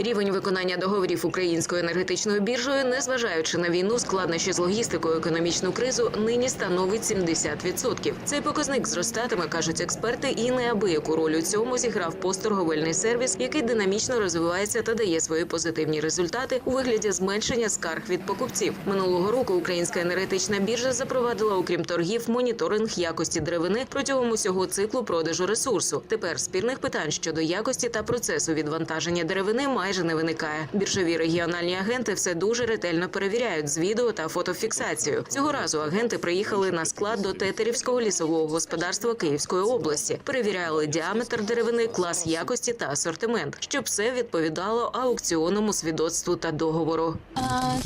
Рівень виконання договорів українською енергетичною біржею, незважаючи на війну, складнощі з логістикою, економічну кризу, нині становить 70%. Цей показник зростатиме, кажуть експерти, і неабияку роль у цьому зіграв постторговельний сервіс, який динамічно розвивається та дає свої позитивні результати у вигляді зменшення скарг від покупців. Минулого року українська енергетична біржа запровадила, окрім торгів, моніторинг якості деревини протягом усього циклу продажу ресурсу. Тепер спірних питань щодо якості та процесу відвантаження деревини майже не виникає. Біржові регіональні агенти все дуже ретельно перевіряють з відео та фотофіксацією. Цього разу агенти приїхали на склад до Тетерівського лісового господарства Київської області. Перевіряли діаметр деревини, клас якості та асортимент, щоб все відповідало аукціонному свідоцтву та договору. А,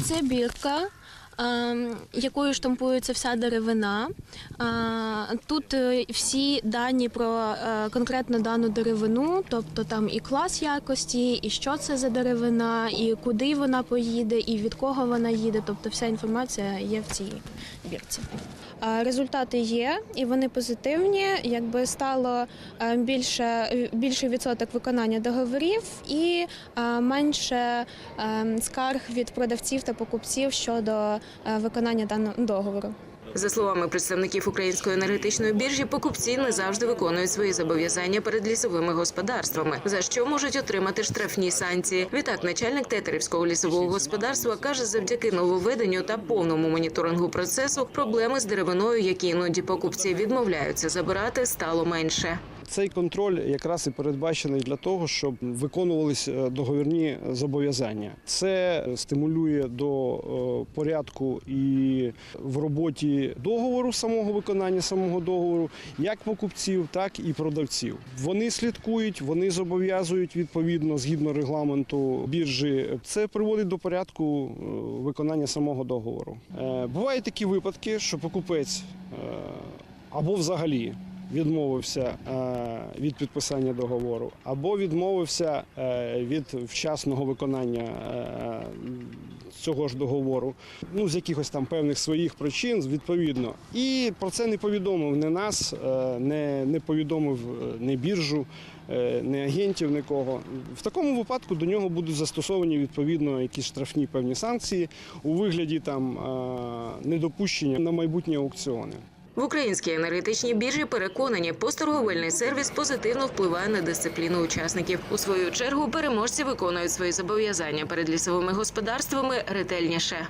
Це бірка. Ем, Якою штампується вся деревина. Тут е, всі дані про е, конкретно дану деревину, тобто там і клас якості, і що це за деревина, і куди вона поїде, і від кого вона їде. Тобто вся інформація є в цій бірці. Результати є, і вони позитивні. Якби стало е, більше більший відсоток виконання договорів і менше е, скарг від продавців та покупців щодо виконання даного договору. За словами представників української енергетичної біржі, покупці не завжди виконують свої зобов'язання перед лісовими господарствами, за що можуть отримати штрафні санкції. Відтак, начальник Тетерівського лісового господарства каже, завдяки нововведенню та повному моніторингу процесу проблеми з деревиною, які іноді покупці відмовляються забирати, стало менше. Цей контроль якраз і передбачений для того, щоб виконувались е, договірні зобов'язання. Це стимулює до е, порядку і в роботі договору самого виконання самого договору, як покупців, так і продавців. Вони слідкують, вони зобов'язують відповідно згідно регламенту біржі. Це приводить до порядку е, виконання самого договору. Бувають такі випадки, що покупець або взагалі відмовився е, від підписання договору, або відмовився е, від вчасного виконання е, цього ж договору, ну з якихось там певних своїх причин, відповідно. І про це не повідомив не нас, не, не повідомив не біржу, не агентів, нікого. В такому випадку до нього будуть застосовані відповідно якісь штрафні певні санкції у вигляді там недопущення на майбутні аукціони. В українській енергетичній біржі переконані, постторговельний сервіс позитивно впливає на дисципліну учасників. У свою чергу переможці виконують свої зобов'язання перед лісовими господарствами ретельніше.